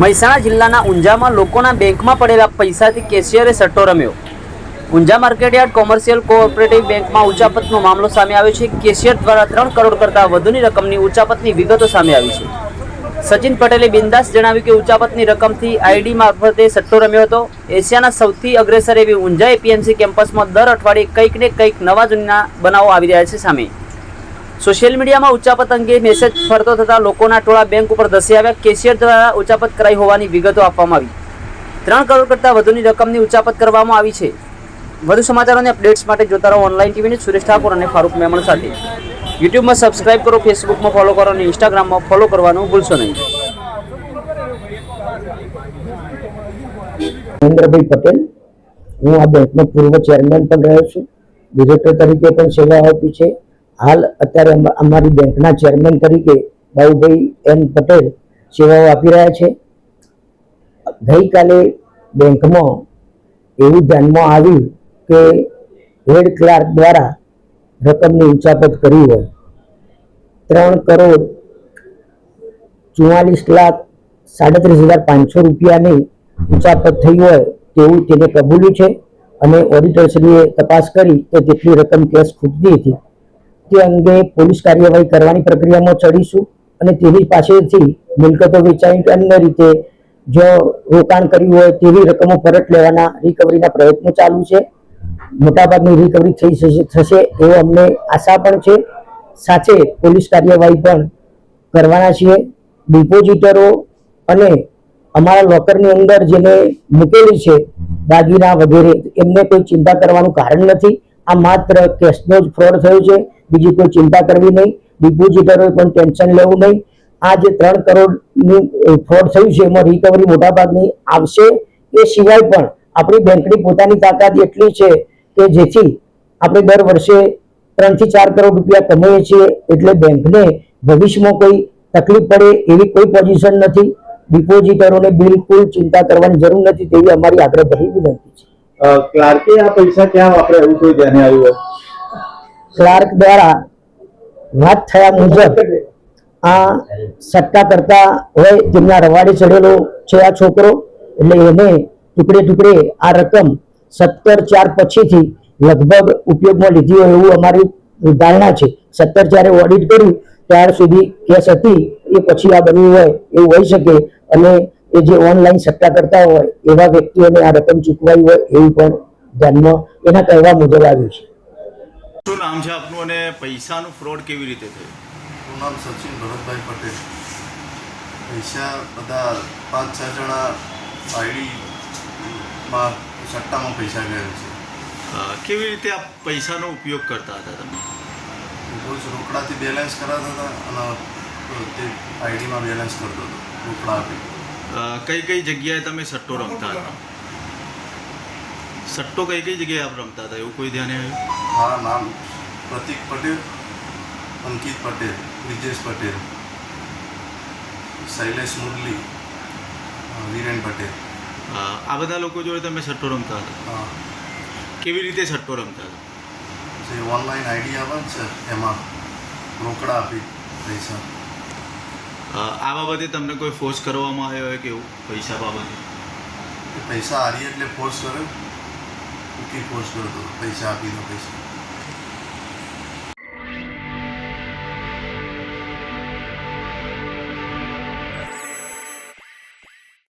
મહેસાણા જિલ્લાના ઊંઝામાં લોકોના બેંકમાં પડેલા પૈસાથી કેશિયરે સટ્ટો રમ્યો. ઊંઝા માર્કેટયાર્ડ કોમર્શિયલ કોઓપરેટિવ બેંકમાં ઉચાપતનો મામલો સામે આવ્યો છે. કેશિયર દ્વારા ત્રણ કરોડ કરતાં વધુની રકમની ઉચાપતની વિગતો સામે આવી છે. સચિન પટેલે બિંદાસ જણાવ્યું કે ઉચાપતની રકમથી આઈડી મારફતે સટ્ટો રમ્યો હતો. એશિયાના સૌથી અગ્રેસર એવી ઊંઝા એપીએમસી કેમ્પસમાં દર અઠવાડિયે કંઈક ને કંઈક નવા જૂના બનાવો આવી રહ્યા છે સામે. સોશિયલ મીડિયામાં ઉચ્ચાપત અંગે મેસેજ ફરતો થતા લોકોના ટોળા બેંક ઉપર ધસી આવ્યા. કેશિયર દ્વારા ઉચ્ચાપત કરાઈ હોવાની વિગતો આપવામાં આવી. ત્રણ કરોડ કરતાં વધુની રકમની ઉચ્ચાપત કરવામાં આવી છે. વધુ સમાચારોની અપડેટ્સ માટે જોતા રહો ઓનલાઈન ટીવીની સુરેશ ઠાકોર અને ફારૂક મેમણ સાથે. યુટ્યુબમાં સબસ્ક્રાઇબ કરો ફેસબુકમાં ફોલો કરો અને ઇન્સ્ટાગ્રામમાં ફોલો કરવાનું ભૂલશો નહીં. મહેન્દ્રભાઈ પટેલ, હું આ બેંકનો પૂર્વ ચેરમેન પણ રહ્યો છું. ડિરેક્ટર તરીકે પણ સેવા આપી છે. હાલ અત્યારે અમારી બેંકના ચેરમેન તરીકે બાબુભાઈ એન પટેલ સેવાઓ આપી રહ્યા છે. ગઈકાલે બેંકમાં એવું ધ્યાનમાં આવ્યું કે હેડ ક્લાર્ક દ્વારા રકમની ઉંચાપત કરી હોય. ત્રણ કરોડ ચુમ્માલીસ લાખ સાડત્રીસ હજાર પાંચસો રૂપિયાની ઉંચાપત થઈ હોય તેવું તેને કબૂલ્યું છે અને ઓડિટરશ્રીએ તપાસ કરી તો તેટલી રકમ કેશ ખૂટતી હતી. તે અંગે પોલીસ કાર્યવાહી કરવાની પ્રક્રિયામાં ચડીશું અને તેની પાસેથી મિલકતો વેચાઈ કે અન્ય રીતે જો રોકાણ કર્યું હોય તેવી રકમો પરત લેવાના રિકવરીના પ્રયત્નો ચાલુ છે. મોટાભાગની રિકવરી થઈ થશે એવો અમને આશા પણ છે. સાથે પોલીસ કાર્યવાહી પણ કરવાના છીએ. ડિપોઝિટરો અને અમારા લોકરની અંદર જેને મૂકેલી છે દાગીના વગેરે, એમને કોઈ ચિંતા કરવાનું કારણ નથી. આ માત્ર કેશનો જ ફ્રોડ થયો છે. બીજી કોઈ ચિંતા કરવી નહીં. ડિપોઝિટરોએ પણ ટેન્શન લેવું નહીં. આ જે ત્રણ કરોડની ફ્રોડ થયું છે, એમાં રિકવરી મોટાભાગની આવશે. એ સિવાય પણ આપણી બેંકની પોતાની તાકાત એટલી છે કે જેથી આપણે દર વર્ષે ત્રણથી ચાર કરોડ રૂપિયા કમાઈએ છીએ, એટલે બેંકને ભવિષ્યમાં કોઈ તકલીફ પડે એવી કોઈ પોઝિશન નથી. ડિપોઝિટરોને બિલકુલ ચિંતા કરવાની જરૂર નથી તેવી અમારી આગ્રહભરી વિનંતી છે. ક્લાર્કે આ પૈસા ક્યાં વાપરે એવું કોઈ ધ્યાને આવ્યું ક્લાર્ક દ્વારા વાત થયા મુજબ આ સટ્ટા કરતા હોય તેમના રવાડે ચડેલો છે આ છોકરો. એટલે એને ટુકડે ટુકડે આ રકમ સત્તર ચાર પછીથી લગભગ ઉપયોગમાં લીધી હોય એવું અમારી ધારણા છે. સત્તર ચારે ઓડિટ કર્યું, ત્યાર સુધી કેસ હતી, એ પછી આ બન્યું હોય એવું હોઈ શકે. અને એ જે ઓનલાઈન સટ્ટા કરતા હોય એવા વ્યક્તિઓને આ રકમ ચૂકવાઈ હોય એવું પણ ધ્યાનમાં એના કહેવા મુજબ આવ્યું છે. શું નામ છે આપનું અને પૈસાનું ફ્રોડ કેવી રીતે થયું? મારું નામ સચિન ભરતભાઈ પટેલ. પૈસા બધા પાંચ છ જણા આઈડીમાં સટ્ટામાં પૈસા ગયા છે. કેવી રીતે આ પૈસાનો ઉપયોગ કરતા હતા તમે? રોજ રોકડાથી બેલેન્સ કરાતા હતા અને તે આઈડીમાં બેલેન્સ કરતો હતો રોકડા આપી. કઈ કઈ જગ્યાએ તમે સટ્ટો રમતા હતા? સટ્ટો કઈ કઈ જગ્યાએ આપ રમતા હતા? એવું કોઈ ધ્યાને આવ્યું? હા નામ. પ્રતિક પટેલ અંકિત પટેલ વિજેશ પટેલ શૈલેષ મુરલી વિરેન પટેલ. અ, આ બધા લોકો જોડે તમે સટ્ટો રમતા હતા? હા. કેવી રીતે સટ્ટો રમતા હતા? જે ઓનલાઈન આઈડી આવે છે એમાં રોકડા આપી પૈસા. અ, આ બાબતે તમને કોઈ ફોર્સ કરવામાં આવ્યો હોય કે એવું? પૈસા બાબતે? એ પૈસા હારી એટલે ફોર્સ કર્યો ઉકી ફોર્સ કરતો હતો. પૈસા આપી દો પૈસા